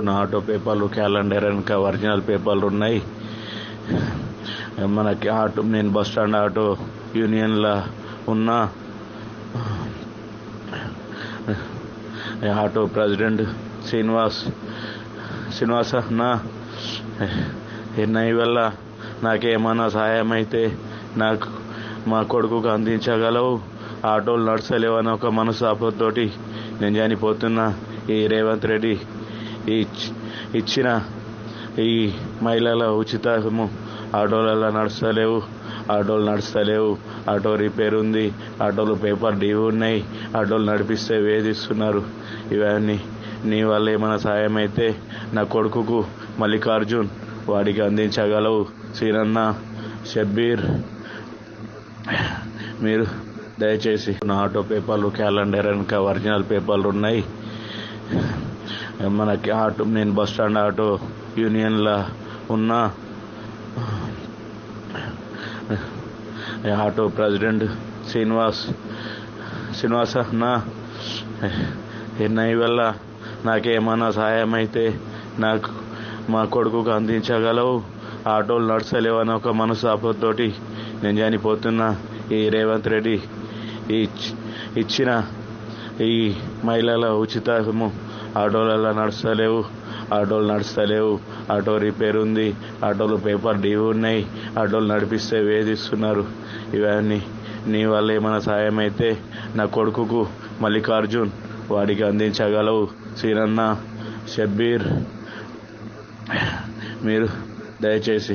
Auto పేపర్లు calendar వెనక original పేపర్లు ఉన్నాయి. మనకి ఆటో నేను బస్ స్టాండ్ ఆటో యూనియన్లో ఉన్న. ఆటో ప్రెసిడెంట్ శ్రీనివాస్ శ్రీనివాస నా ఎన్ఐ వల్ల నాకేమైనా సహాయం అయితే నాకు మా కొడుకుకు అందించగలవు. ఆటోలు నడచలేవని ఒక మనస్తాపంతోటి నేను చనిపోతున్నా. ఈ రేవంత్ రెడ్డి ఇచ్చిన ఈ మహిళల ఉచితము ఆటోలలో నడుస్తలేవు ఆటోలు నడుస్తలేవు. ఆటో రిపేర్ ఉంది ఆటోలు పేపర్ డీవ్ ఉన్నాయి ఆటోలు నడిపిస్తే వేధిస్తున్నారు. ఇవన్నీ నీ వల్ల ఏమైనా సాయం అయితే నా కొడుకుకు మల్లికార్జున్ వాడికి అందించగలవు. సీనన్న షబ్బీర్ మీరు దయచేసి నా ఆటో పేపర్లు క్యాలెండర్ ఇంకా ఒరిజినల్ పేపర్లు ఉన్నాయి. మనకి ఆటో నేను బస్ స్టాండ్ ఆటో యూనియన్లో ఉన్న ఆటో ప్రెసిడెంట్ శ్రీనివాస్ శ్రీనివాస అన్నా ఎన్ఐ వల్ల నాకేమైనా సహాయం అయితే నాకు మా కొడుకుకు అందించగలవు. ఆటోలు నడచలేవని ఒక మనస్తాపంతోటి నేను చనిపోతున్నా. ఈ రేవంత్ రెడ్డి ఇచ్చిన ఈ మహిళల ఉచితము ఆటోలలో నడుస్తలేవు. ఆటోలు నడుస్తలేవు. ఆటో రిపేర్ ఉంది. ఆటోలు పేపర్ డీవ్ ఉన్నాయి. ఆటోలు నడిపిస్తే వేధిస్తున్నారు. ఇవన్నీ నీ వల్ల ఏమైనా సాయం అయితే నా కొడుకుకు మల్లికార్జున్ వాడికి అందించగలవు. సీనన్న షబ్బీర్ మీరు దయచేసి